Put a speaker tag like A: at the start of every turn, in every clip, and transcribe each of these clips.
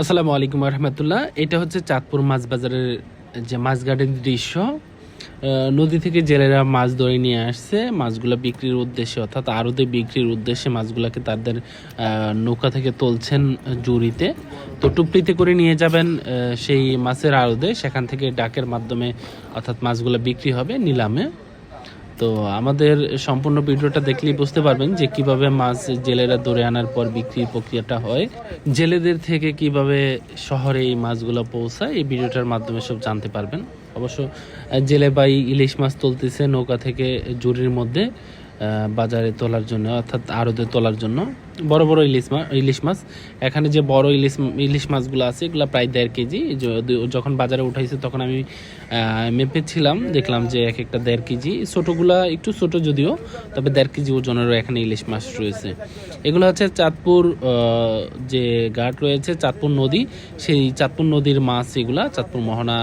A: আসসালামু আলাইকুম রহমতুল্লাহ। এটা হচ্ছে চাঁদপুর মাছ বাজারের, যে মাছ গার্ডেন দৃশ্য। নদী থেকে জেলেরা মাছ ধরে নিয়ে আসছে। মাছগুলো বিক্রির উদ্দেশ্যে, অর্থাৎ আড়তে বিক্রির উদ্দেশ্যে মাছগুলোকে তাদের নৌকা থেকে তুলছেন জুড়িতে। তো টুপলিতে করে নিয়ে যাবেন সেই মাছের আড়তে। সেখান থেকে ডাকের মাধ্যমে, অর্থাৎ মাছগুলো বিক্রি হবে নিলামে। তো আমাদের সম্পূর্ণ ভিডিওটা দেখলেই বুঝতে পারবেন যে কীভাবে মাছ জেলেরা ধরে আনার পর বিক্রির প্রক্রিয়াটা হয়। জেলেদের থেকে কীভাবে শহরে এই মাছগুলো পৌঁছায়, এই ভিডিওটার মাধ্যমে সব জানতে পারবেন। অবশ্য জেলে বাই ইলিশ মাছ তুলতেছে নৌকা থেকে জুরির মধ্যে। বাজারে তোলার জন্য, অর্থাৎ আড়তে তোলার জন্য বড় বড় ইলিশ মাছ ইলিশ মাছ। এখানে যে বড় ইলিশ ইলিশ মাছগুলো আছে, এগুলো প্রায় দেড় কেজি। যখন বাজারে উঠাইছে তখন আমি মেপেছিলাম, দেখলাম যে এক একটা দেড় কেজি। ছোটোগুলা একটু ছোট যদিও, তবে দেড় কেজি ওজনেরও এখানে ইলিশ মাছ রয়েছে। এগুলো হচ্ছে চাঁদপুর যে ঘাট রয়েছে, চাঁদপুর নদী। সেই চাঁদপুর নদীর মাছ এগুলা, চাঁদপুর মোহনা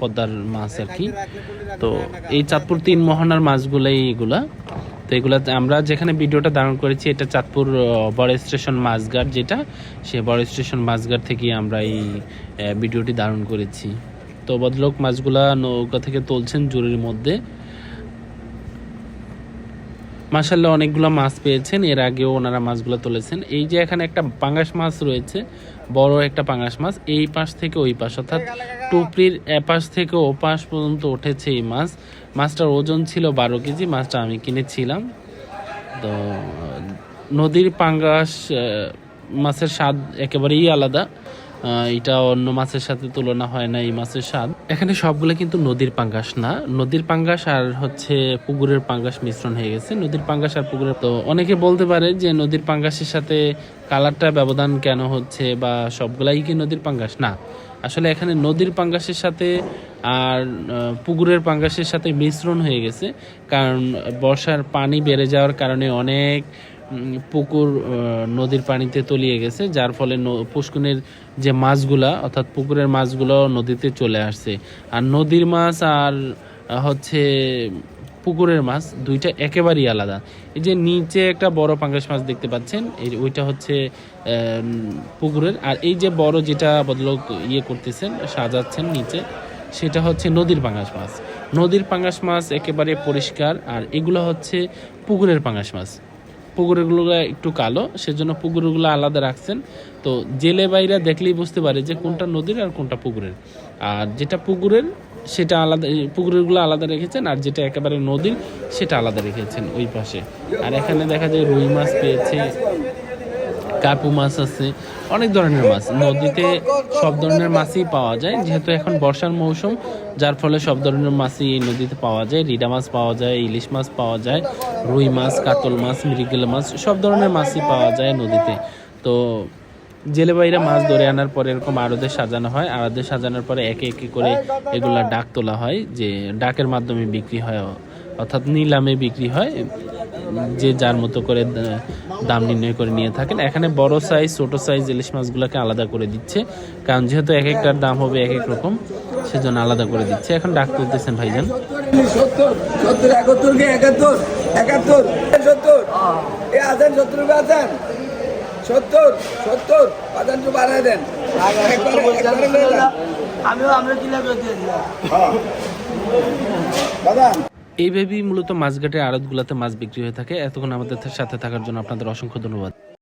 A: পদ্মার মাছ আর কি। তো এই চাঁদপুর তিন মোহনার মাছগুলাই এগুলা। তো এগুলা আমরা যেখানে ভিডিওটা ধারণ করেছি এটা চাঁদপুর বড় স্টেশন মাছঘাট যেটা সে বড় স্টেশন মাছঘাট থেকে আমরা এই ভিডিওটি ধারণ করেছি। তো বদলোক মাছগুলা নৌকা থেকে তুলছেন জুরির মধ্যে। মাসাল্লাহ অনেকগুলো মাছ পেয়েছেন এর আগেও ওনারা মাছগুলো তুলেছেন। এই যে এখানে একটা পাঙ্গাস মাছ রয়েছে বড় একটা পাঙ্গাস মাছ এই পাশ থেকে ওই পাশ অর্থাৎ টুপরির এপাশ থেকে ও পাশ পর্যন্ত উঠেছে এই মাছ। মাছটার ওজন ছিল বারো কেজি, মাছটা আমি কিনেছিলাম। তো, নদীর পাঙ্গাস মাছের স্বাদ একেবারেই আলাদা। এটা অন্য মাছের সাথে তুলনা হয় না এই মাছের স্বাদ। এখানে সবগুলো কিন্তু নদীর পাঙ্গাস না। নদীর পাঙ্গাস আর হচ্ছে পুকুরের পাঙ্গাস মিশ্রণ হয়ে গেছে। নদীর পাঙ্গাস আর পুকুরের তো অনেকে বলতে পারে যে নদীর পাঙ্গাসের সাথে কালারটা ব্যবধান কেন হচ্ছে বা সবগুলাই কি নদীর পাঙ্গাস? না। আসলে এখানে নদীর পাঙ্গাসের সাথে আর পুকুরের পাঙ্গাসের সাথে মিশ্রণ হয়ে গেছে। কারণ বর্ষার পানি বেড়ে যাওয়ার কারণে অনেক পুকুর নদীর পানিতে তলিয়ে গেছে, যার ফলে পুষ্কুনের যে মাছগুলা, অর্থাৎ পুকুরের মাছগুলো নদীতে চলে আসছে। আর নদীর মাছ আর হচ্ছে পুকুরের মাছ, দুইটা একেবারেই আলাদা। এই যে নিচে একটা বড় পাঙ্গাস মাছ দেখতে পাচ্ছেন, এই ওইটা হচ্ছে পুকুরের। আর এই যে বড় যেটা বদলোক ইয়ে করতেছেন, সাজাচ্ছেন নিচে, সেটা হচ্ছে নদীর পাঙ্গাস মাছ। নদীর পাঙ্গাস মাছ একেবারে পরিষ্কার, আর এগুলো হচ্ছে পুকুরের পাঙ্গাস মাছ। পুকুরগুলো একটু কালো, সেজন্য পুকুরগুলো আলাদা রাখছেন। তো জেলে বাইরা দেখলেই বুঝতে পারে যে কোনটা নদীর আর কোনটা পুকুরের। আর যেটা পুকুরের সেটা আলাদা, এই পুকুরেরগুলো আলাদা রেখেছেন, আর যেটা একেবারে নদীর, সেটা আলাদা রেখেছেন ওই পাশে। আর এখানে দেখা যায় রুই মাছ পেয়েছে কাপু মাছ আছে, অনেক ধরনের মাছ। নদীতে সব ধরনের মাছই পাওয়া যায়, যেহেতু এখন বর্ষার মৌসুম, যার ফলে সব ধরনের মাছই এই নদীতে পাওয়া যায়। রিডা মাছ পাওয়া যায়, ইলিশ মাছ পাওয়া যায়, রুই মাছ, কাতল মাছ, মৃগেল মাছ, সব ধরনের মাছই পাওয়া যায় নদীতে। তো জেলে বাইরা মাছ ধরে আনার পরে এরকম আড়দে সাজানো হয়। আড়দে সাজানোর পরে একে একে করে এগুলা ডাক তোলা হয়, যে ডাকের মাধ্যমে বিক্রি হয়, অর্থাৎ নিলামে বিক্রি হয়। যে যার মতো করে দাম নির্ণয় করে নিয়ে থাকেন। এখানে বড় সাইজ ছোট সাইজ ইলিশ মাছগুলোকে আলাদা করে দিচ্ছে। কারণ যেহেতু এক একটার দাম হবে এক এক রকম, সেজন্য আলাদা করে দিচ্ছে। এখন ডাক তুলতেছেন ভাইজান।
B: একাত্তর একাত্তর একাত্তর সত্তর আছেন সত্তর আছেন। সত্তর সত্তর পাঁচান বাড়াই বাড়ায় দেন।
C: আমিও আমরা কিলা করে দিয়েছিলাম
B: বাদাম।
A: এইভাবেই মূলত মাছঘাটের আড়তগুলোতে মাছ বিক্রি হয়ে থাকে। এতক্ষণ আমাদের সাথে থাকার জন্য আপনাদের অসংখ্য ধন্যবাদ।